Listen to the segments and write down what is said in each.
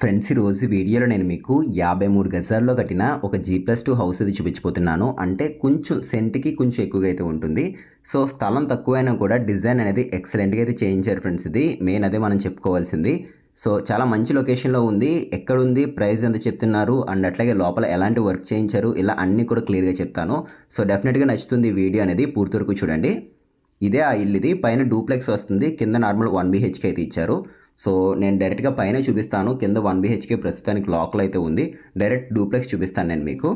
Friends ఈరోజు వీడియోలో నేను మీకు యాభై మూడు గజాల్లో కట్టిన ఒక జీ ప్లస్ టూ హౌస్ అది చూపించిపోతున్నాను అంటే కొంచెం సెంట్కి కొంచెం ఎక్కువగా అయితే ఉంటుంది. సో స్థలం తక్కువైనా కూడా డిజైన్ అనేది ఎక్సలెంట్గా అయితే చేయించారు ఫ్రెండ్స్ ఇది. మెయిన్ అదే మనం చెప్పుకోవాల్సింది. సో చాలా మంచి లొకేషన్లో ఉంది. ఎక్కడుంది? ప్రైస్ ఎంత చెప్తున్నారు? అండ్ అట్లాగే లోపల ఎలాంటి వర్క్ చేయించారు? ఇలా అన్నీ కూడా క్లియర్గా చెప్తాను. సో డెఫినెట్గా నచ్చుతుంది ఈ వీడియో అనేది. పూర్తి వరకు చూడండి. ఇదే ఆ ఇల్లు ఇది. పైన డూప్లెక్స్ వస్తుంది. కింద నార్మల్ వన్ బీహెచ్కే అయితే ఇచ్చారు. సో నేను డైరెక్ట్గా పైన చూపిస్తాను. కింద వన్ బీహెచ్కే ప్రస్తుతానికి లోకల్ అయితే ఉంది. డైరెక్ట్ డూప్లెక్స్ చూపిస్తాను నేను మీకు.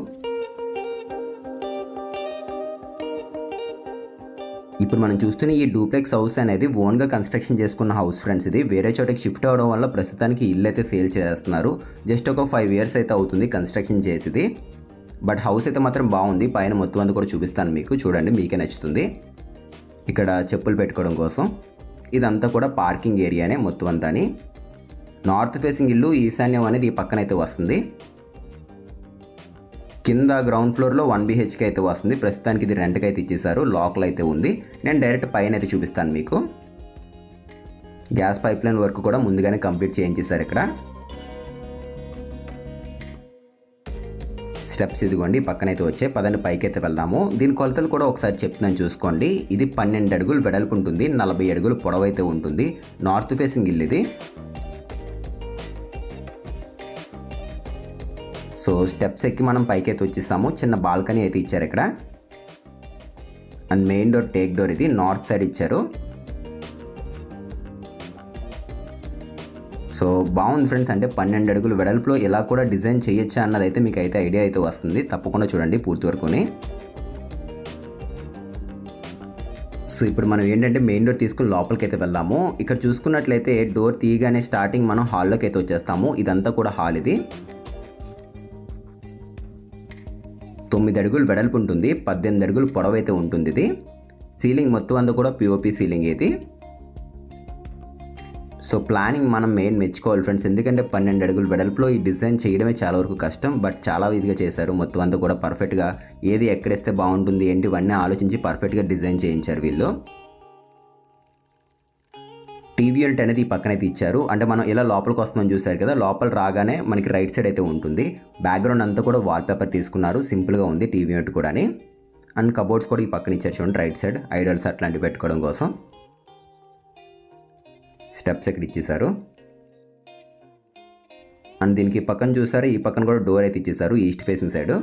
ఇప్పుడు మనం చూస్తున్న ఈ డూప్లెక్స్ హౌస్ అనేది ఓన్గా కన్స్ట్రక్షన్ చేసుకున్న హౌస్ ఫ్రెండ్స్ ఇది. వేరే చోటకి షిఫ్ట్ అవ్వడం వల్ల ప్రస్తుతానికి ఇల్లు అయితే సేల్ చేస్తున్నారు. జస్ట్ ఒక ఫైవ్ ఇయర్స్ అయితే అవుతుంది కన్స్ట్రక్షన్ చేసేది. బట్ హౌస్ అయితే మాత్రం బాగుంది. పైన మొత్తం అంతా కూడా చూపిస్తాను మీకు. చూడండి మీకే నచ్చుతుంది. ఇక్కడ చెప్పులు పెట్టుకోవడం కోసం. ఇదంతా కూడా పార్కింగ్ ఏరియానే మొత్తం అంతాని. నార్త్ ఫేసింగ్ ఇల్లు ఈశాన్యం అనేది ఈ పక్కన అయితే వస్తుంది. కింద గ్రౌండ్ ఫ్లోర్లో వన్ బీహెచ్కే అయితే వస్తుంది. ప్రస్తుతానికి ఇది రెంట్కి అయితే ఇచ్చేసారు లోకల్ అయితే ఉంది. నేను డైరెక్ట్ పైన అయితే చూపిస్తాను మీకు. గ్యాస్ పైప్ లైన్ వర్క్ కూడా ముందుగానే కంప్లీట్ చేయించేశారు ఇక్కడ. స్టెప్స్ ఇదిగోండి పక్కన అయితే వచ్చే పదండి పైకి అయితే వెళ్దాము. దీని కొలతలు కూడా ఒకసారి చెప్తున్నాను చూసుకోండి. ఇది పన్నెండు అడుగులు వెడల్పు ఉంటుంది నలభై అడుగులు పొడవైతే ఉంటుంది. నార్త్ ఫేసింగ్ ఇల్లు ఇది. సో స్టెప్స్ ఎక్కి మనం పైకి అయితే వచ్చేసాము. చిన్న బాల్కనీ అయితే ఇచ్చారు ఇక్కడ. And main door teak door ఇది. నార్త్ సైడ్ ఇచ్చారు. సో బాగుంది ఫ్రెండ్స్. అంటే పన్నెండు అడుగులు వెడల్పులో ఇలా కూడా డిజైన్ చేయొచ్చా అన్నది అయితే మీకు అయితే ఐడియా అయితే వస్తుంది. తప్పకుండా చూడండి పూర్తి వరకుని. సో ఇప్పుడు మనం ఏంటంటే మెయిన్ డోర్ తీసుకుని లోపలికి అయితే వెళ్దాము. ఇక్కడ చూసుకున్నట్లయితే డోర్ తీయగానే స్టార్టింగ్ మనం హాల్లోకి అయితే వచ్చేస్తాము. ఇదంతా కూడా హాల్ ఇది. తొమ్మిది అడుగులు వెడల్పు ఉంటుంది. పద్దెనిమిది అడుగులు పొడవైతే ఉంటుంది ఇది. సీలింగ్ మొత్తం అంతా కూడా పిఓపి సీలింగ్ ఇది. సో ప్లానింగ్ మనం మెయిన్ మెచ్చుకోవాలి ఫ్రెండ్స్. ఎందుకంటే పన్నెండు అడుగులు వెడల్పులో ఈ డిజైన్ చేయడమే చాలా వరకు కష్టం. బట్ చాలా ఇదిగా చేశారు. మొత్తం అంతా కూడా పర్ఫెక్ట్గా ఏది ఎక్కడేస్తే బాగుంటుంది ఏంటి ఇవన్నీ ఆలోచించి పర్ఫెక్ట్గా డిజైన్ చేయించారు వీళ్ళు. టీవీ యూనిట్ అనేది ఈ పక్కనైతే ఇచ్చారు. అంటే మనం ఇలా లోపలికి వస్తుందని చూసారు కదా. లోపల రాగానే మనకి రైట్ సైడ్ అయితే ఉంటుంది. బ్యాక్గ్రౌండ్ అంతా కూడా వాల్పేపర్ తీసుకున్నారు. సింపుల్గా ఉంది టీవీ యూనిట్ కూడాని. అండ్ కబోర్డ్స్ కూడా ఈ పక్కన ఇచ్చారు చూడండి రైట్ సైడ్. ఐడల్స్ అట్లాంటివి పెట్టుకోవడం కోసం. స్టెప్స్ ఇక్కడ ఇచ్చేసారు అండ్ దీనికి పక్కన చూసారు ఈ పక్కన కూడా డోర్ అయితే ఇచ్చేసారు ఈస్ట్ ఫేసింగ్ సైడ్.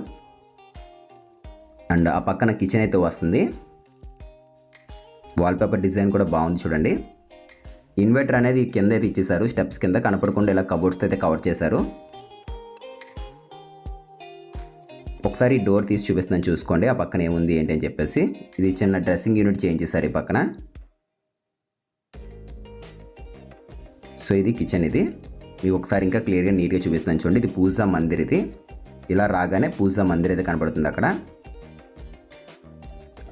అండ్ ఆ పక్కన కిచెన్ అయితే వస్తుంది. వాల్పేపర్ డిజైన్ కూడా బాగుంది చూడండి. ఇన్వర్టర్ అనేది కింద అయితే ఇచ్చేసారు స్టెప్స్ కింద కనపడకుండా ఇలా కబోర్డ్స్ అయితే కవర్ చేశారు. ఒకసారి డోర్ తీసి చూపిస్తున్నాను చూసుకోండి ఆ పక్కన ఏముంది ఏంటి అని చెప్పేసి. ఇది చిన్న డ్రెస్సింగ్ యూనిట్ చేంజ్ చేశారు ఈ పక్కన. సో ఇది కిచెన్ ఇది. మీకు ఒకసారి ఇంకా క్లియర్గా నీట్గా చూపిస్తాను చూడండి. ఇది పూజా మందిర్ ఇది. ఇలా రాగానే పూజా మందిర్ అయితే కనపడుతుంది అక్కడ.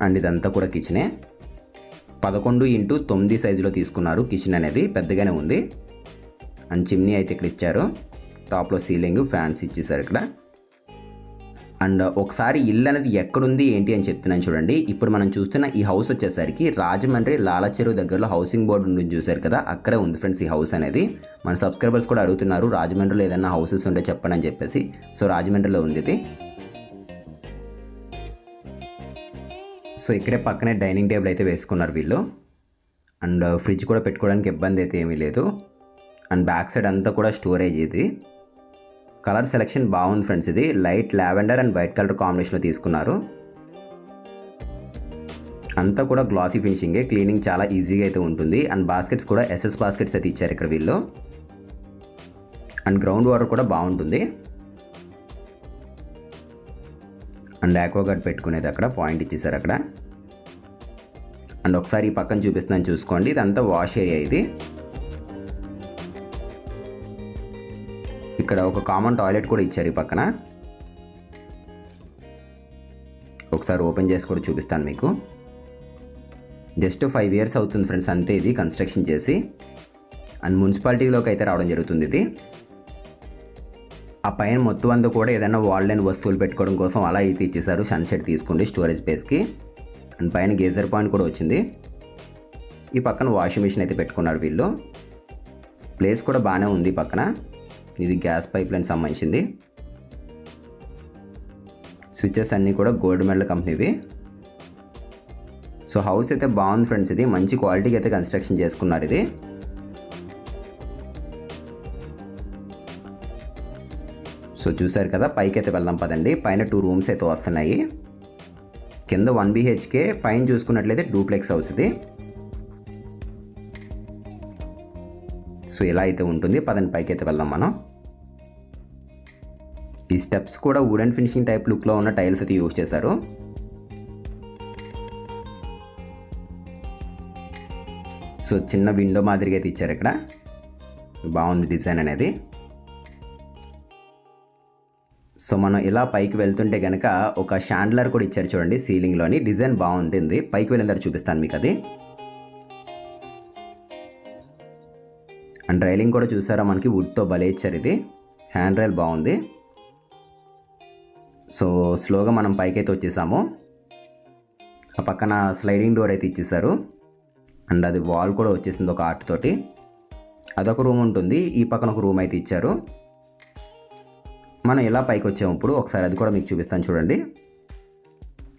అండ్ ఇదంతా కూడా కిచెనే పదకొండు ఇంటూ తొమ్మిది సైజులో తీసుకున్నారు కిచెన్ అనేది. పెద్దగానే ఉంది. అండ్ చిమ్నీ అయితే ఇక్కడ ఇచ్చారు. టాప్లో సీలింగ్ ఫ్యాన్స్ ఇచ్చేసారు ఇక్కడ. అండ్ ఒకసారి ఇల్లు అనేది ఎక్కడుంది ఏంటి అని చెప్తున్నాను చూడండి. ఇప్పుడు మనం చూస్తున్న ఈ హౌస్ వచ్చేసరికి రాజమండ్రి లాలచెరువు దగ్గరలో హౌసింగ్ బోర్డు ఉండి చూశారు కదా. అక్కడే ఉంది ఫ్రెండ్స్ ఈ హౌస్ అనేది. మన సబ్స్క్రైబర్స్ కూడా అడుగుతున్నారు రాజమండ్రిలో ఏదైనా హౌసెస్ ఉంటే చెప్పండి అని చెప్పేసి. సో రాజమండ్రిలో ఉంది ఇది. సో ఇక్కడే పక్కనే డైనింగ్ టేబుల్ అయితే వేసుకున్నారు వీళ్ళు. అండ్ ఫ్రిడ్జ్ కూడా పెట్టుకోవడానికి ఇబ్బంది అయితే ఏమీ లేదు. అండ్ బ్యాక్ సైడ్ అంతా కూడా స్టోరేజ్ ఇది. కలర్ సెలెక్షన్ బాగుంది ఫ్రెండ్స్ ఇది. Light lavender and white colour కాంబినేషన్లో తీసుకున్నారు. అంతా కూడా గ్లాసీ ఫినిషింగే. క్లీనింగ్ చాలా ఈజీగా అయితే ఉంటుంది. అండ్ బాస్కెట్స్ కూడా ఎస్ఎస్ బాస్కెట్స్ అయితే ఇచ్చారు ఇక్కడ వీళ్ళు. అండ్ గ్రౌండ్ వాటర్ కూడా బాగుంటుంది. అండ్ యాక్వాగార్డ్ పెట్టుకునేది అక్కడ. పాయింట్ ఇచ్చేసారు అక్కడ. అండ్ ఒకసారి ఈ పక్కన చూపిస్తున్నాను చూసుకోండి. ఇదంతా వాష్ ఏరియా ఇది. ఇక్కడ ఒక కామన్ టాయిలెట్ కూడా ఇచ్చారు ఈ పక్కన. ఒకసారి ఓపెన్ చేసి కూడా చూపిస్తాను మీకు. జస్ట్ ఫైవ్ ఇయర్స్ అవుతుంది ఫ్రెండ్స్ అంతే ఇది కన్స్ట్రక్షన్ చేసి. అండ్ మున్సిపాలిటీలోకి అయితే రావడం జరుగుతుంది ఇది. ఆ పైన మొత్తం అంతా కూడా ఏదైనా వాల్ లైన్ వస్తువులు పెట్టుకోవడం కోసం అలా అయితే ఇచ్చేసారు సన్సెట్ తీసుకోండి స్టోరేజ్ స్పేస్కి అండ్ పైన గేజర్ పాయింట్ కూడా వచ్చింది. ఈ పక్కన వాషింగ్ మిషన్ అయితే పెట్టుకున్నారు వీళ్ళు. ప్లేస్ కూడా బాగానే ఉంది పక్కన. ఇది గ్యాస్ పైప్ లైన్ సంబంధించింది. స్విచ్చెస్ అన్నీ కూడా గోల్డ్ మెడల్ కంపెనీవి సో హౌస్ అయితే బాగుంది ఫ్రెండ్స్ ఇది. మంచి క్వాలిటీకి అయితే కన్స్ట్రక్షన్ చేసుకున్నారు ఇది. సో చూసారు కదా పైకి అయితే వెళ్దాం పదండి. పైన టూ రూమ్స్ అయితే వస్తున్నాయి. కింద వన్ బీహెచ్కే పైన చూసుకున్నట్లయితే డూప్లెక్స్ హౌస్ ఇది. సో ఇలా అయితే ఉంటుంది. పదండి పైకి అయితే వెళ్దాం మనం. ఈ స్టెప్స్ కూడా వుడెన్ ఫినిషింగ్ టైప్ లుక్లో ఉన్న టైల్స్ అయితే యూజ్ చేశారు. సో చిన్న విండో మాదిరిగా అయితే ఇచ్చారు ఇక్కడ. బాగుంది డిజైన్ అనేది. సో మనం ఇలా పైకి వెళ్తుంటే కనుక ఒక షాండ్లర్ కూడా ఇచ్చారు చూడండి సీలింగ్లోని డిజైన్ బాగుంటుంది. పైకి వెళ్ళిన తర్వాత చూపిస్తాను మీకు అది. అండ్ రైలింగ్ కూడా చూసారా మనకి వుడ్తో భలే ఇచ్చారు ఇది. హ్యాండ్ రైల్ బాగుంది. సో స్లోగా మనం పైకైతే వచ్చేసాము. ఆ పక్కన స్లైడింగ్ డోర్ అయితే ఇచ్చేసారు అండ్ అది వాల్ కూడా వచ్చేసింది ఒక ఆర్ట్ తోటి. అదొక రూమ్ ఉంటుంది. ఈ పక్కన ఒక రూమ్ అయితే ఇచ్చారు. మనం ఎలా పైకి వచ్చాము ఇప్పుడు? ఒకసారి అది కూడా మీకు చూపిస్తాను చూడండి.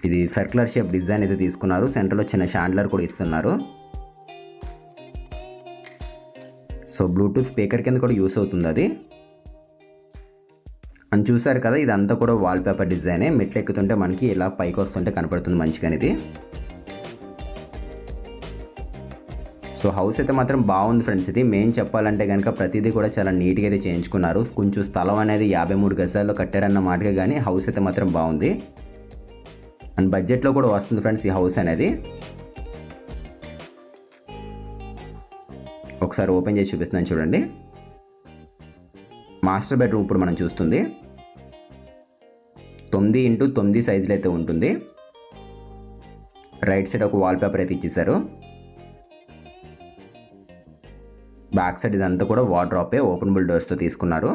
ఇది సర్క్యులర్ షేప్ డిజైన్ అయితే తీసుకున్నారు. సెంటర్లో చిన్న షాండ్లర్ కూడా ఇస్తున్నారు. సో బ్లూటూత్ స్పీకర్ కింద కూడా యూస్ అవుతుంది అది. మనం చూసారు కదా ఇదంతా కూడా వాల్ పేపర్ డిజైనే మెట్లు ఎక్కుతుంటే మనకి ఇలా పైకి వస్తుంటే కనపడుతుంది మంచిగా ఇది సో హౌస్ అయితే మాత్రం బాగుంది ఫ్రెండ్స్ ఇది. మెయిన్ చెప్పాలంటే కనుక ప్రతిదీ కూడా చాలా నీట్గా అయితే చేయించుకున్నారు. కొంచెం స్థలం అనేది యాభై మూడు గజాల్లో కట్టారన్న మాటగా కానీ హౌస్ అయితే మాత్రం బాగుంది. అండ్ బడ్జెట్లో కూడా వస్తుంది ఫ్రెండ్స్ ఈ హౌస్ అనేది. ఒకసారి ఓపెన్ చేసి చూపిస్తున్నాను చూడండి. మాస్టర్ బెడ్రూమ్ ఇప్పుడు మనం చూస్తుంది. తొమ్మిది ఇంటూ తొమ్మిది సైజులో అయితే ఉంటుంది. రైట్ సైడ్ ఒక వాల్ పేపర్ అయితే ఇచ్చేసారు బ్యాక్ సైడ్ ఇదంతా కూడా వార్డ్రాపే ఓపెనబుల్ డోర్స్తో తీసుకున్నారు.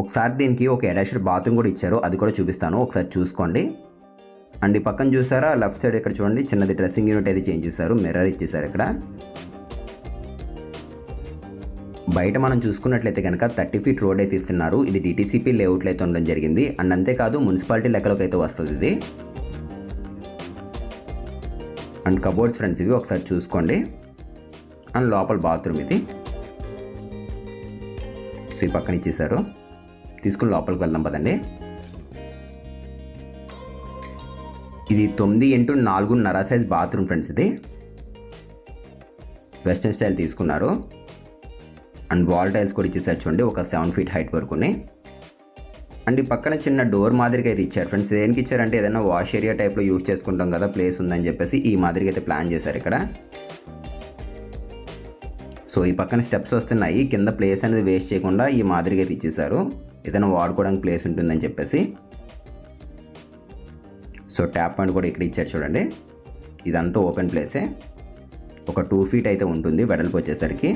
ఒకసారి దీనికి ఒక అటాచ్డ్ బాత్రూమ్ కూడా ఇచ్చారు. అది కూడా చూపిస్తాను. ఒకసారి చూసుకోండి. అండ్ ఈ పక్కన చూసారా? లెఫ్ట్ సైడ్ ఇక్కడ చూడండి. చిన్నది డ్రెస్సింగ్ యూనిట్ అయితే చేంజ్ చేశారు. మిర్రర్ ఇచ్చేసారు ఇక్కడ. బయట మనం చూసుకున్నట్లయితే కనుక థర్టీ ఫీట్ రోడ్ అయితే ఇస్తున్నారు. ఇది డిటీసీపీ లేఅవుట్లో అయితే ఉండడం జరిగింది. అండ్ అంతేకాదు మున్సిపాలిటీ లెక్కలోకి అయితే వస్తుంది ఇది. అండ్ కబోర్డ్స్ ఫ్రెండ్స్ ఇవి ఒకసారి చూసుకోండి. అండ్ లోపల బాత్రూమ్ ఇది. సో ఈ పక్కన ఇచ్చేసారు తీసుకుని లోపలికి వెళ్దాం పదండి. ఇది తొమ్మిది ఇంటూ నాలుగున్నర సైజ్ బాత్రూమ్ ఫ్రెండ్స్ ఇది. వెస్టర్న్ స్టైల్ తీసుకున్నారు. అండ్ వాల్ టైల్స్ కూడా ఇచ్చేసారు చూడండి ఒక సెవెన్ ఫీట్ హైట్ వరకు అండ్ ఈ పక్కన చిన్న డోర్ మాదిరిగా అయితే ఇచ్చారు ఫ్రెండ్స్. దేనికి ఇచ్చారంటే ఏదైనా వాష్ ఏరియా టైప్లో యూజ్ చేసుకుంటాం కదా ప్లేస్ ఉందని చెప్పేసి ఈ మాదిరిగా అయితే ప్లాన్ చేశారు ఇక్కడ. సో ఈ పక్కన స్టెప్స్ వస్తున్నాయి కింద ప్లేస్ అనేది వేస్ట్ చేయకుండా ఈ మాదిరిగా అయితే ఇచ్చేసారు. ఏదైనా వాడుకోవడానికి ప్లేస్ ఉంటుందని చెప్పేసి. సో ట్యాప్ పాయింట్ కూడా ఇక్కడ ఇచ్చారు చూడండి. ఇదంతా ఓపెన్ ప్లేసే. ఒక టూ ఫీట్ అయితే ఉంటుంది వెడల్పు వచ్చేసరికి.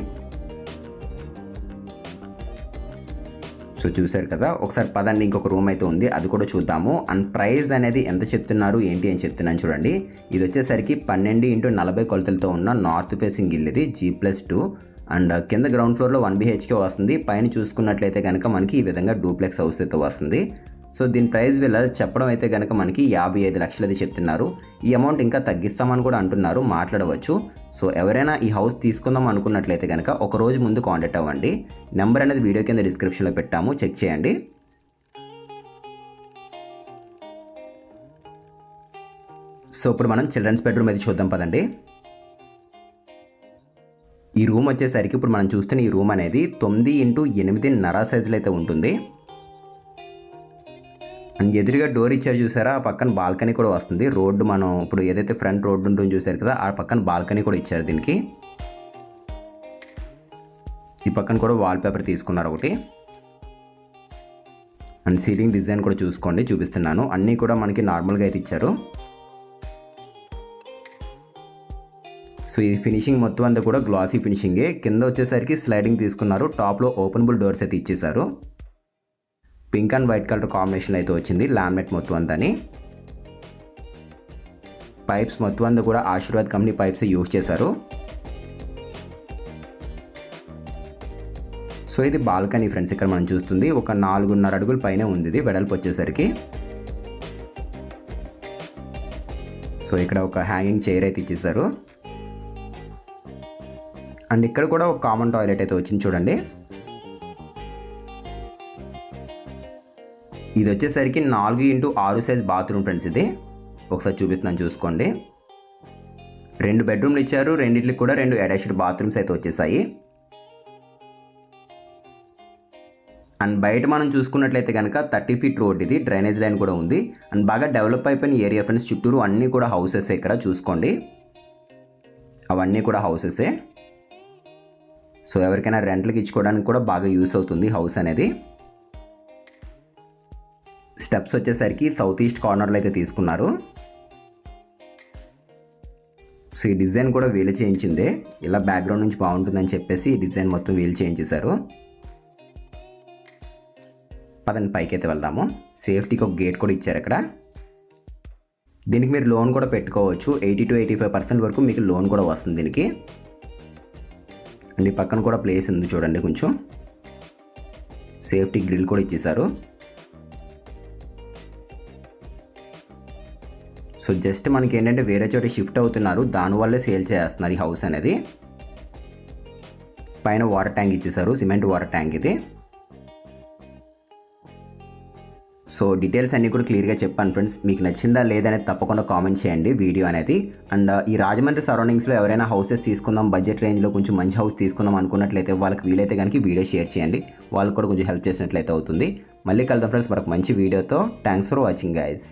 సో చూశారు కదా ఒకసారి పదండి ఇంకొక రూమ్ అయితే ఉంది అది కూడా చూద్దాము. అండ్ ప్రైస్ అనేది ఎంత చెప్తున్నారు ఏంటి అని చెప్తున్నాను చూడండి. ఇది వచ్చేసరికి పన్నెండు ఇంటూ నలభై కొలతలతో ఉన్న నార్త్ ఫేసింగ్ ఇల్లు ఇది జీ ప్లస్ టూ అండ్ కింద గ్రౌండ్ ఫ్లోర్లో వన్ బీహెచ్కే వస్తుంది. పైన చూసుకున్నట్లయితే కనుక మనకి ఈ విధంగా డూప్లెక్స్ హౌస్ అయితే వస్తుంది. సో దీని ప్రైస్ వీళ్ళ చెప్పడం అయితే కనుక మనకి యాభై ఐదు లక్షలు అయితే చెప్తున్నారు. ఈ అమౌంట్ ఇంకా తగ్గిస్తామని కూడా అంటున్నారు మాట్లాడవచ్చు. సో ఎవరైనా ఈ హౌస్ తీసుకుందాం అనుకున్నట్లయితే కనుక ఒక రోజు ముందు కాంటాక్ట్ అవ్వండి. నెంబర్ అనేది వీడియో కింద డిస్క్రిప్షన్లో పెట్టాము చెక్ చేయండి. సో ఇప్పుడు మనం చిల్డ్రన్స్ బెడ్రూమ్ అయితే చూద్దాం పదండి. ఈ రూమ్ వచ్చేసరికి ఇప్పుడు మనం చూస్తున్న ఈ రూమ్ అనేది తొమ్మిది ఇంటూ ఎనిమిదిన్నర సైజులో అయితే ఉంటుంది. అండ్ ఎదురుగా డోర్ ఇచ్చారు చూసారా? ఆ పక్కన బాల్కనీ కూడా వస్తుంది. రోడ్డు మనం ఇప్పుడు ఏదైతే ఫ్రంట్ రోడ్డు ఉంటుందో చూసారు కదా ఆ పక్కన బాల్కనీ కూడా ఇచ్చారు దీనికి. ఈ పక్కన కూడా వాల్ పేపర్ తీసుకున్నారు ఒకటి. అండ్ సీలింగ్ డిజైన్ కూడా చూసుకోండి చూపిస్తున్నాను. అన్నీ కూడా మనకి నార్మల్గా అయితే ఇచ్చారు. సో ఇది ఫినిషింగ్ మొత్తం అంతా కూడా గ్లాసీ ఫినిషింగే కింద వచ్చేసరికి స్లైడింగ్ తీసుకున్నారు. టాప్లో ఓపెనబుల్ డోర్స్ అయితే ఇచ్చేసారు pink and white colour combination అయితే వచ్చింది. లామినేట్ మొత్తం అంతాని. పైప్స్ మొత్తం అంతా కూడా ఆశీర్వాద్ కంపెనీ పైప్స్ యూజ్ చేశారు. సో ఇది బాల్కనీ ఫ్రెండ్స్ ఇక్కడ మనం చూస్తుంది. ఒక నాలుగున్నర అడుగుల పైనే ఉంది ఇది వెడల్పు వచ్చేసరికి. సో ఇక్కడ ఒక హ్యాంగింగ్ చైర్ అయితే ఇచ్చేసారు అండ్ ఇక్కడ కూడా ఒక కామన్ టాయిలెట్ అయితే వచ్చింది చూడండి. ఇది వచ్చేసరికి నాలుగు ఇంటూ ఆరు సైజ్ బాత్రూమ్ ఫ్రెండ్స్ ఇది. ఒకసారి చూపిస్తున్నాను చూసుకోండి. రెండు బెడ్రూమ్లు ఇచ్చారు రెండింటికి కూడా రెండు అటాచ్డ్ బాత్రూమ్స్ అయితే వచ్చేసాయి. అండ్ బయట మనం చూసుకున్నట్లయితే కనుక థర్టీ ఫీట్ రోడ్ ఇది డ్రైనేజ్ లైన్ కూడా ఉంది. అండ్ బాగా డెవలప్ అయిపోయిన ఏరియా ఫ్రెండ్స్ చుట్టూరు అన్నీ కూడా హౌసెస్ ఇక్కడ చూసుకోండి. అవన్నీ కూడా హౌసెసే సో ఎవరికైనా రెంట్లకి ఇచ్చుకోవడానికి కూడా బాగా యూస్ అవుతుంది హౌస్ అనేది. స్టెప్స్ వచ్చేసరికి సౌత్ ఈస్ట్ కార్నర్లో అయితే తీసుకున్నారు. సో ఈ డిజైన్ కూడా వీలు చేయించిందే. ఇలా బ్యాక్గ్రౌండ్ నుంచి బాగుంటుందని చెప్పేసి ఈ డిజైన్ మొత్తం వీలు చేయించేశారు. పదండి పైకి అయితే వెళ్దాము. సేఫ్టీకి ఒక గేట్ కూడా ఇచ్చారు ఇక్కడ దీనికి మీరు లోన్ కూడా పెట్టుకోవచ్చు. Eighty to eighty five percent వరకు మీకు లోన్ కూడా వస్తుంది దీనికి. అండ్ ఈ పక్కన కూడా ప్లేస్ ఉంది చూడండి కొంచెం. సేఫ్టీ గ్రిల్ కూడా ఇచ్చేశారు. సో జస్ట్ మనకి ఏంటంటే వేరే చోట షిఫ్ట్ అవుతున్నారు దానివల్లే సేల్ చేస్తున్నారు ఈ హౌస్ అనేది. పైన వాటర్ ట్యాంక్ ఇచ్చేసారు సిమెంట్ వాటర్ ట్యాంక్ ఇది. సో డీటెయిల్స్ అన్నీ కూడా క్లియర్గా చెప్పాను ఫ్రెండ్స్. మీకు నచ్చిందా లేదనేది తప్పకుండా కామెంట్ చేయండి వీడియో అనేది. అండ్ ఈ రాజమండ్రి సరౌండింగ్స్లో ఎవరైనా హౌసెస్ తీసుకుందాం బడ్జెట్ రేంజ్లో కొంచెం మంచి హౌస్ తీసుకుందాం అనుకున్నట్లయితే వాళ్ళకి వీలైతే కనుక వీడియో షేర్ చేయండి. వాళ్ళకి కూడా కొంచెం హెల్ప్ చేసినట్లయితే అవుతుంది. మళ్ళీ కలుద్దాం ఫ్రెండ్స్ మరొక మంచి వీడియోతో. Thanks for watching guys